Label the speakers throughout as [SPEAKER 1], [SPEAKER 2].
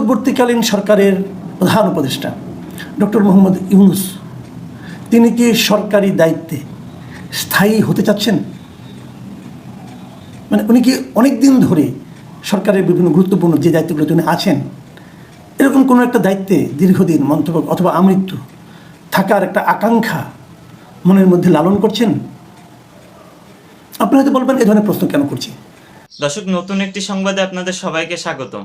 [SPEAKER 1] অন্তর্বর্তীকালীন সরকারের প্রধান উপদেষ্টা, ডক্টর মোহাম্মদ ইউনুস। তিনি কি সরকারি দায়িত্বে স্থায়ী হতে চাচ্ছেন? মানে উনি কি অনেক দিন ধরে সরকারের বিভিন্ন গুরুত্বপূর্ণ যে দায়িত্বগুলো তিনি আছেন, এরকম কোনো একটা দায়িত্বে দীর্ঘদিন মন্তব্য অথবা আমৃত্যু থাকার একটা আকাঙ্ক্ষা মনের মধ্যে লালন করছেন? আপনি হয়তো বলবেন, এ ধরনের প্রশ্ন কেন করছি
[SPEAKER 2] দর্শক, নতুন একটি সংবাদে আপনাদের সবাইকে স্বাগতম।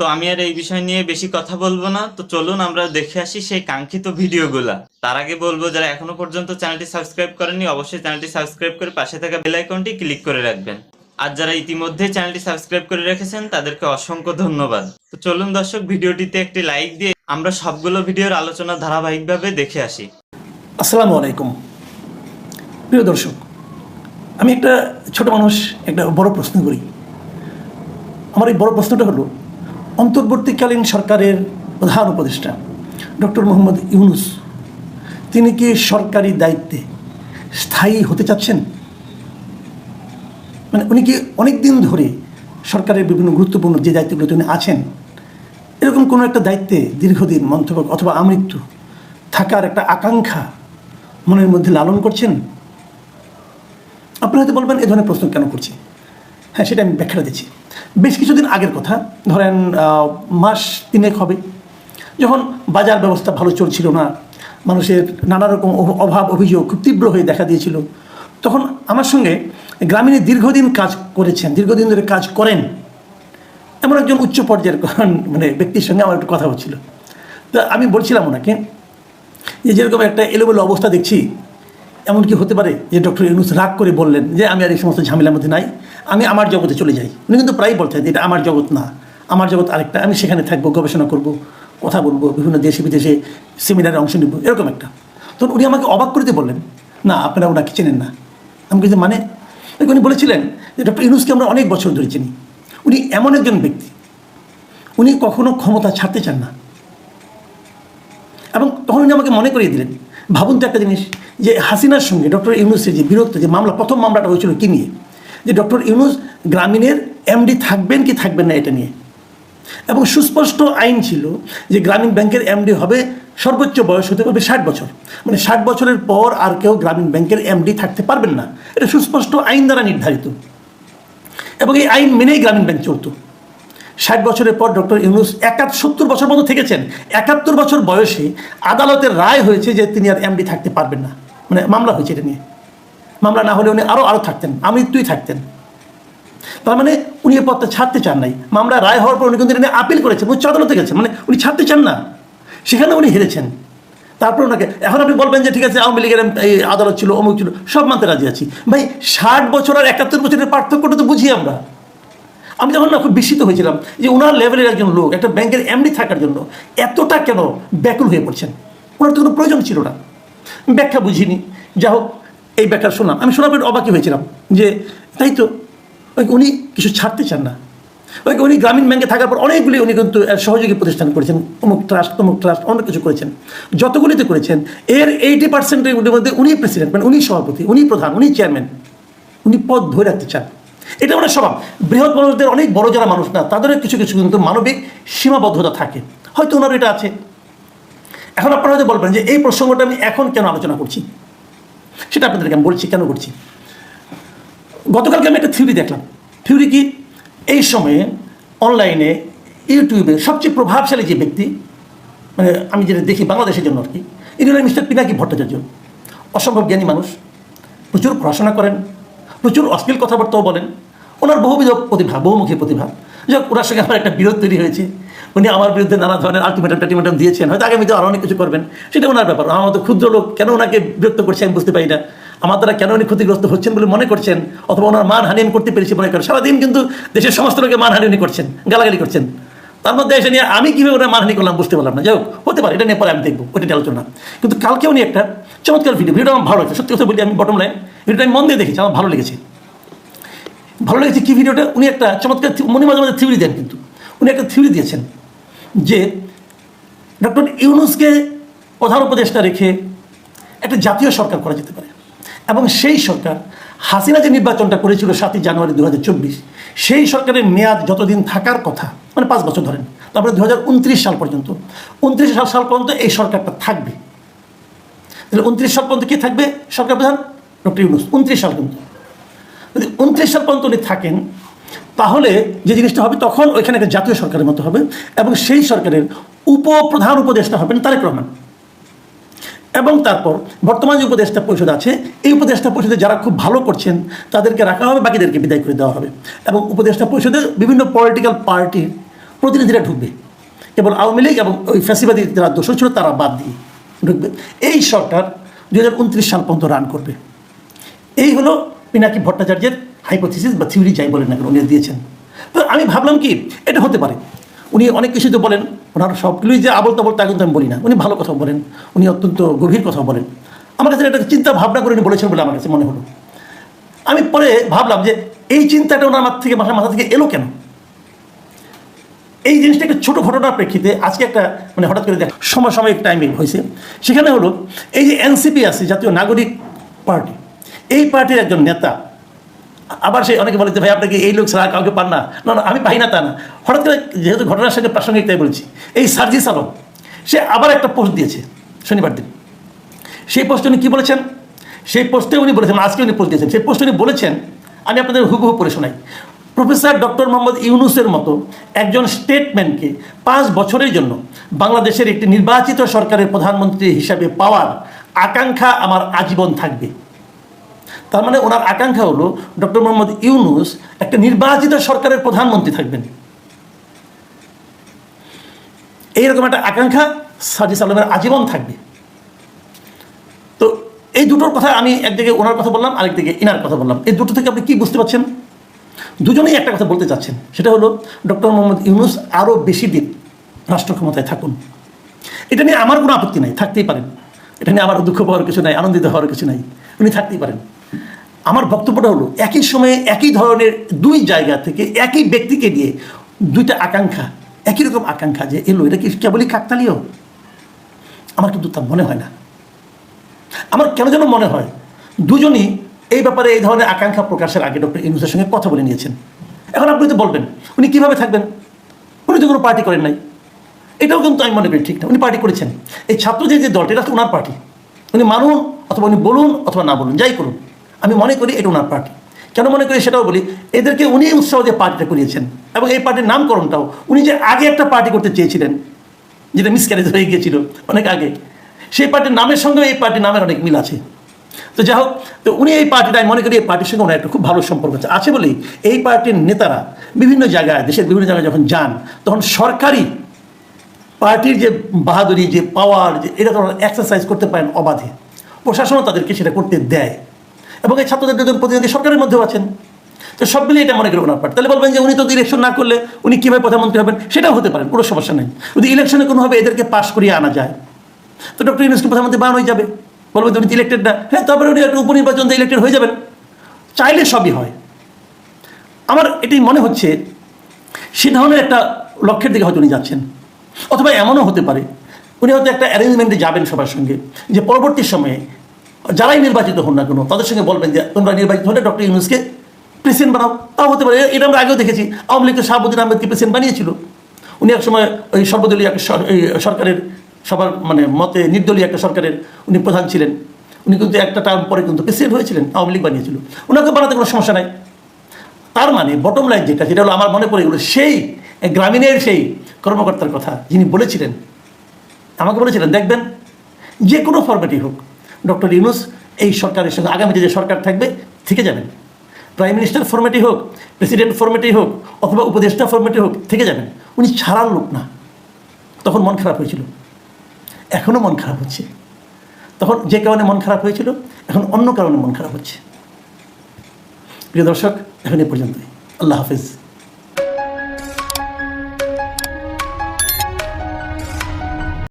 [SPEAKER 2] তো আমি আর এই বিষয় নিয়ে বেশি কথা বলব না। তো চলুন আমরা দেখে আসি সেই কাঙ্ক্ষিত ভিডিওগুলা। তার আগে বলব, যারা এখনও পর্যন্ত চ্যানেলটি সাবস্ক্রাইব করেননি, অবশ্যই চ্যানেলটি সাবস্ক্রাইব করে পাশে থাকা বেল আইকনটি ক্লিক করে রাখবেন। আর যারা ইতিমধ্যে চ্যানেলটি সাবস্ক্রাইব করে রেখেছেন, তাদেরকে অসংখ্য ধন্যবাদ। তো চলুন দর্শক, ভিডিওটিতে একটি লাইক দিয়ে আমরা সবগুলো ভিডিওর আলোচনা ধারাবাহিকভাবে দেখে আসি।
[SPEAKER 1] আসসালামু আলাইকুম। প্রিয় দর্শক, আমি একটা ছোট মানুষ, একটা বড় প্রশ্ন করি। আমার এই বড় প্রশ্নটা হলো অন্তর্বর্তীকালীন সরকারের প্রধান উপদেষ্টা, ডক্টর মোহাম্মদ ইউনুস, তিনি কি সরকারি দায়িত্বে স্থায়ী হতে চাচ্ছেন? মানে উনি কি অনেক দিন ধরে সরকারের বিভিন্ন গুরুত্বপূর্ণ যে দায়িত্বগুলো তিনি আছেন, এরকম কোনো একটা দায়িত্বে দীর্ঘদিন মন্তব্য অথবা আমৃত্যু থাকার একটা আকাঙ্ক্ষা মনের মধ্যে লালন করছেন? আপনি হয়তো বলবেন, এ ধরনের প্রশ্ন কেন করছি হ্যাঁ সেটা আমি ব্যাখ্যাটা দিচ্ছি। বেশ কিছুদিন আগের কথা। ধরেন মাস তিনেক হবে। যখন বাজার ব্যবস্থা ভালো চলছিল না, মানুষের নানা রকম অভ- অভাব, অভিযোগ খুব তীব্র হয়ে দেখা দিয়েছিল। তখন আমার সঙ্গে গ্রামীণে দীর্ঘদিন কাজ করেছেন, দীর্ঘদিন ধরে কাজ করেন। এমন একজন উচ্চ পর্যায়ের মানে ব্যক্তির সঙ্গে আমার একটু কথা হচ্ছিল। তা আমি বলছিলাম ওনাকে যে যেরকম একটা এলোমেলো অবস্থা দেখছি এমন কি হতে পারে যে ডক্টর ইউনুস রাগ করে বললেন যে আমি আর এই সমস্ত ঝামেলার মধ্যে নাই, আমি আমার জগতে চলে যাই। উনি কিন্তু প্রায়ই বলতেন এটা আমার জগৎ না, আমার জগৎ আরেকটা, আমি সেখানে থাকব, গবেষণা করব, কথা বলব, বিভিন্ন দেশে বিদেশে সেমিনারে অংশ নেব, এরকম একটা। তখন উনি আমাকে অবাক করতে বললেন, না, আপনারা ওনাকে চেনেন না। আমি কিছু মানে? উনি বলেছিলেন যে ডক্টর ইউনুসকে আমরা অনেক বছর ধরে চিনি। উনি এমন একজন ব্যক্তি, উনি কখনো ক্ষমতা ছাড়তে চান না। এবং তখন উনি আমাকে মনে করিয়ে দিলেন ভাবুন তো একটা জিনিস, যে হাসিনার সঙ্গে ডক্টর ইউনুসের যে বিরক্ত যে মামলা, প্রথম মামলাটা হয়েছিল কী নিয়ে? যে ডক্টর ইউনুস গ্রামীণের এমডি থাকবেন কি থাকবেন না এটা নিয়ে। এবং সুস্পষ্ট আইন ছিল যে গ্রামীণ ব্যাংকের এমডি হবে সর্বোচ্চ বয়স হতে পারবে ষাট বছর। মানে ষাট বছরের পর আর কেউ গ্রামীণ ব্যাংকের এমডি থাকতে পারবেন না। এটা সুস্পষ্ট আইন দ্বারা নির্ধারিত। এবং এই আইন মেনেই গ্রামীণ ব্যাংক চলতো। ষাট বছরের পর ডক্টর ইউনুস একাত্তর সত্তর বছর মতো থেকেছেন। একাত্তর বছর বয়সে আদালতের রায় হয়েছে যে তিনি আর এমডি থাকতে পারবেন না। মানে মামলা হয়েছে এটা নিয়ে। মামলা না হলে উনি আরও আরও থাকতেন, আমৃত্যুই থাকতেন। তার মানে উনি এই পদটা ছাড়তে চান নাই। মামলা রায় হওয়ার পর উনি কিন্তু নিয়ে আপিল করেছেন, উচ্চ আদালতে গেছেন। মানে উনি ছাড়তে চান না। সেখানে উনি হেরেছেন। তারপর ওনাকে, এখন আপনি বলবেন যে ঠিক আছে, আওয়ামী লীগের এই আদালত ছিল, অমুক ছিল, সব মানতে রাজি আছি। ভাই, ষাট বছর আর একাত্তর বছরের পার্থক্যটা তো বুঝি আমরা। আমি তখন না খুব বিস্মিত হয়েছিলাম যে ওনার লেভেলের একজন লোক, একটা ব্যাংকের এমডি থাকার জন্য এতটা কেন ব্যাকুল হয়ে পড়ছেন? ওনার তো কোনো প্রয়োজন ছিল না। ব্যাখ্যা বুঝিনি। যা হোক, এই ব্যাখ্যা শোনাম আমি শোনার পর অবাকি হয়েছিলাম যে, তাই তো, ওই উনি কিছু ছাড়তে চান না। ওই উনি গ্রামীণ ব্যাংকে থাকার পর অনেকগুলি উনি কিন্তু সহযোগী প্রতিষ্ঠান করেছেন। অমুক ট্রাস্ট, তমুক ট্রাস্ট, অনেক কিছু করেছেন। যতগুলিতে করেছেন, এর এইটি পার্সেন্টের মধ্যে উনি প্রেসিডেন্ট মানে উনি সভাপতি, উনি প্রধান, উনি চেয়ারম্যান উনি পদ ধরে রাখতে চান। এটা ওনার স্বভাব। বৃহৎ মানুষদের, অনেক বড় যারা মানুষ না, তাদেরও কিছু কিছু কিন্তু মানবিক সীমাবদ্ধতা থাকে। হয়তো ওনার এটা আছে। এখন আপনারা হয়তো বলবেন যে এই প্রসঙ্গটা আমি এখন কেন আলোচনা করছি? সেটা আপনাদেরকে আমি বলছি, কেন করছি? গতকালকে আমি একটা থিওরি দেখলাম। থিওরি কি? এই সময়ে অনলাইনে, ইউটিউবে সবচেয়ে প্রভাবশালী যে ব্যক্তি মানে আমি যেটা দেখি বাংলাদেশের জন্য আর কি ইনি হলেন মিস্টার পিনাকি ভট্টাচার্য। অসম্ভব জ্ঞানী মানুষ। প্রচুর পড়াশোনা করেন। প্রচুর অশ্লীল কথাবার্তাও বলেন। ওনার বহুবিধ প্রতিভা, বহুমুখী প্রতিভা। যাক ওনার সঙ্গে আমার একটা বিরোধ তৈরি হয়েছে। উনি আমার বিরুদ্ধে নানা ধরনের আলটিমেটাম টালটিমেটাম দিয়েছেন। হয়তো আগামীতে আরও অনেক কিছু করবেন। সেটা ওনার ব্যাপার। আমার মতো ক্ষুদ্র লোক কেন ওনাকে বিরক্ত করছে আমি বুঝতে পারি না। আমার দ্বারা কেন উনি ক্ষতিগ্রস্ত হচ্ছেন বলে মনে করছেন? অথবা ওনার মানহানি আমি করতে পেরেছি মনে করেন। সারাদিন কিন্তু দেশের সমস্ত লোকে মানহানি উনি করছেন, গালাগালি করছেন। তার মধ্যে এসে নিয়ে আমি কীভাবে ওটা মানহানি করলাম বুঝতে পারলাম না। যাই হোক, হতে পারে, এটা নিয়ে পরে আমি দেখব। ওইটা আলোচনা। কিন্তু কালকে উনি একটা চমৎকার ভিডিও ভিডিওটা আমার ভালো লাগছে। সত্যি কথা বলি আমি বটম লাইন ভিডিওটা আমি মন দিয়ে দেখেছি, আমার ভালো লেগেছে। ভালো লেগেছে কি ভিডিওটা? উনি একটা চমৎকার মনে মাঝে মাঝে থিওরি দেন কিন্তু। উনি একটা থিওরি দিয়েছেন যে ডক্টর ইউনুসকে প্রধান উপদেষ্টা রেখে একটা জাতীয় সরকার করা যেতে পারে। এবং সেই সরকার হাসিনা যে নির্বাচনটা করেছিল সাতই জানুয়ারি দু হাজার চব্বিশ, সেই সরকারের মেয়াদ যতদিন থাকার কথা মানে পাঁচ বছর ধরেন, তারপরে দু হাজার উনত্রিশ সাল পর্যন্ত, উনত্রিশ সাল পর্যন্ত এই সরকারটা থাকবে। তাহলে উনত্রিশ সাল পর্যন্ত কি থাকবে? সরকার প্রধান ডক্টর ইউনুস, উনত্রিশ সাল পর্যন্ত। যদি উনত্রিশ সাল পর্যন্ত উনি থাকেন, তাহলে যে জিনিসটা হবে, তখন ওইখানে একটা জাতীয় সরকারের মতো হবে এবং সেই সরকারের উপপ্রধান উপদেষ্টা হবেন তারেক রহমান। এবং তারপর বর্তমান যে উপদেষ্টা পরিষদ আছে, এই উপদেষ্টা পরিষদে যারা খুব ভালো করছেন, তাদেরকে রাখা হবে, বাকিদেরকে বিদায় করে দেওয়া হবে। এবং উপদেষ্টা পরিষদে বিভিন্ন পলিটিক্যাল পার্টির প্রতিনিধিরা ঢুকবে। কেবল আওয়ামী লীগ এবং ওই ফ্যাসিবাদী যারা দোষর ছিল, তারা বাদ দিয়ে ঢুকবে। এই সরকার দু হাজার উনত্রিশ সাল পর্যন্ত রান করবে। এই হলো পিনাকি ভট্টাচার্যের হাইপোথিসিস বা থিওরি যাই বলেন না কেন, উনি দিয়েছেন। তো আমি ভাবলাম কি, এটা হতে পারে। উনি অনেক কিছু তো বলেন, ওনার সবগুলোই যে আবল তাবল তা কিন্তু আমি বলি না। উনি ভালো কথা বলেন, উনি অত্যন্ত গভীর কথা বলেন। আমার কাছে একটা চিন্তা ভাবনা করে উনি বলেছেন বলে আমার কাছে মনে হলো। আমি পরে ভাবলাম যে, এই চিন্তাটা ওনার মাথা থেকে মাথা মাথা থেকে এলো কেন? এই জিনিসটা একটা ছোটো ঘটনার প্রেক্ষিতে আজকে একটা মানে হঠাৎ করে দেখ, সমসাময়িক টাইমিং হয়েছে। সেখানে হলো, এই যে এনসিপি আছে, জাতীয় নাগরিক পার্টি এই পার্টির একজন নেতা। আবার সে অনেকে বলে যে, ভাই আপনাকে এই লোক ছাড়া কাউকে পান না? না না, আমি পাই না তা না। হঠাৎ করে যেহেতু ঘটনার সঙ্গে প্রাসঙ্গিক তাই বলছি। এই সার্জিস আলম, সে আবার একটা পোস্ট দিয়েছে শনিবার দিন। সেই পোস্টে উনি কী বলেছেন? সেই পোস্টে উনি বলেছেন, আজকে উনি পোস্ট দিয়েছেন। সেই পোস্টে উনি বলেছেন, আমি আপনাদের হুবহু পড়ে শোনাই। প্রফেসর ডক্টর মোহাম্মদ ইউনুসের মতো একজন স্টেটম্যানকে পাঁচ বছরের জন্য বাংলাদেশের একটি নির্বাচিত সরকারের প্রধানমন্ত্রী হিসাবে পাওয়ার আকাঙ্ক্ষা আমার আজীবন থাকবে। তার মানে ওনার আকাঙ্ক্ষা হলো ডক্টর মোহাম্মদ ইউনুস একটা নির্বাচিত সরকারের প্রধানমন্ত্রী থাকবেন। এইরকম একটা আকাঙ্ক্ষা সাজিস আলমের আজীবন থাকবে। তো এই দুটোর কথা আমি একদিকে ওনার কথা বললাম, আরেকদিকে ইনার কথা বললাম। এই দুটো থেকে আপনি কি বুঝতে পারছেন? দুজনেই একটা কথা বলতে চাচ্ছেন। সেটা হলো ডক্টর মোহাম্মদ ইউনুস আরও বেশি দিন রাষ্ট্র ক্ষমতায় থাকুন। এটা নিয়ে আমার কোনো আপত্তি নাই, থাকতেই পারেন। এটা নিয়ে আমার দুঃখ পাওয়ার কিছু নাই, আনন্দিত হওয়ার কিছু নাই। উনি থাকতেই পারেন। আমার বক্তব্যটা হলো, একই সময়ে একই ধরনের দুই জায়গা থেকে একই ব্যক্তিকে দিয়ে দুইটা আকাঙ্ক্ষা, একই রকম আকাঙ্ক্ষা যে এলো এটা কি কেবলই কাকতালীয়? আমার কিন্তু তা মনে হয় না। আমার কেন যেন মনে হয়, দুজনই এই ব্যাপারে এই ধরনের আকাঙ্ক্ষা প্রকাশের আগে ডক্টর ইউনুসের সঙ্গে কথা বলে নিয়েছেন। এখন আপনি তো বলবেন, উনি কীভাবে থাকবেন? উনি তো কোনো পার্টি করেন নাই। এটাও কিন্তু আমি মনে করি ঠিক না, উনি পার্টি করেছেন। এই ছাত্র যে দলটা, এটা ওনার পার্টি। উনি মানুন অথবা উনি বলুন অথবা না বলুন, যাই করুন। আমি মনে করি এটা ওনার পার্টি। কেন মনে করি সেটাও বলি, এদেরকে উনি উৎসাহ দিয়ে পার্টিটা করিয়েছেন এবং এই পার্টির নামকরণটাও। উনি যে আগে একটা পার্টি করতে চেয়েছিলেন, যেটা মিসক্যারেজ হয়ে গিয়েছিল অনেক আগে, সেই পার্টির নামের সঙ্গে এই পার্টির নামের অনেক মিল আছে। তো যাই হোক, তো উনি এই পার্টিটা, আমি মনে করি এই পার্টির সঙ্গে ওনার একটা খুব ভালো সম্পর্ক আছে। আছে বলেই এই পার্টির নেতারা বিভিন্ন জায়গায়, দেশের বিভিন্ন জায়গায় যখন যান, তখন সরকারি পার্টির যে বাহাদুরি, যে পাওয়ার যে এটা তারা এক্সারসাইজ করতে পারেন অবাধে। প্রশাসনও তাদেরকে সেটা করতে দেয়। এবং এই ছাত্রদের দুজন প্রতিনিধি সরকারের মধ্যেও আছেন। তো সব মিলিয়ে এটা মনে করি ওনার পার্টি তাহলে বলবেন যে উনি তো ইলেকশন না করলে উনি কীভাবে প্রধানমন্ত্রী হবেন সেটাও হতে পারেন কোনো সমস্যা নেই। যদি ইলেকশনে কোনোভাবে এদেরকে পাশ করিয়ে আনা যায়, তো ডক্টর ইউনুসকে প্রধানমন্ত্রী বানানো হয়ে যাবে। বলবেন উনি ইলেক্টেড না। হ্যাঁ তারপরে উনি একটা উপনির্বাচন দিয়ে ইলেক্টেড হয়ে যাবেন। চাইলে সবই হয়। আমার এটি মনে হচ্ছে, সে ধরনের একটা লক্ষ্যের দিকে হয়তো উনি যাচ্ছেন। অথবা এমনও হতে পারে, উনি হয়তো একটা অ্যারেঞ্জমেন্টে যাবেন সবার সঙ্গে, যে পরবর্তী সময়ে যারাই নির্বাচিত হন না কোনো, তাদের সঙ্গে বলবেন যে, তোমরা নির্বাচিত হলে ডক্টর ইউনুসকে প্রেসিডেন্ট বানাও। তাও হতে পারে, এটা আমরা আগেও দেখেছি। আওয়ামী লীগ তো আহমেদকে প্রেসিডেন্ট বানিয়েছিল। উনি এক সময় ওই সর্বদলীয় একটা সরকারের সবার মানে মতে নির্দলীয় একটা সরকারের উনি প্রধান ছিলেন। উনি কিন্তু একটা টার্ম পরে কিন্তু প্রেসিডেন্ট হয়েছিলেন, আওয়ামী লীগ বানিয়েছিল। ওনাকে বানাতে কোনো সমস্যা নাই। তার মানে বটম লাইন যেটা যেটা হলো আমার মনে পড়ে গেলো সেই গ্রামীণের সেই কর্মকর্তার কথা যিনি বলেছিলেন। আমাকে বলেছিলেন, দেখবেন, যে কোনো ফরম্যাটই হোক ডক্টর ইউনুস, এই সরকারের সঙ্গে আগামীতে যে সরকার থাকবে, থেকে যাবেন। প্রাইম মিনিস্টার ফরম্যাটই হোক, প্রেসিডেন্ট ফরম্যাটই হোক, অথবা উপদেষ্টা ফরম্যাটই হোক, থেকে যাবেন। উনি ছাড়ার লোক না। তখন মন খারাপ হয়েছিল। এখনও মন খারাপ হচ্ছে। তখন যে কারণে মন খারাপ হয়েছিল, এখন অন্য কারণে মন খারাপ হচ্ছে। প্রিয় দর্শক, এখন এ পর্যন্তই। আল্লাহ হাফিজ।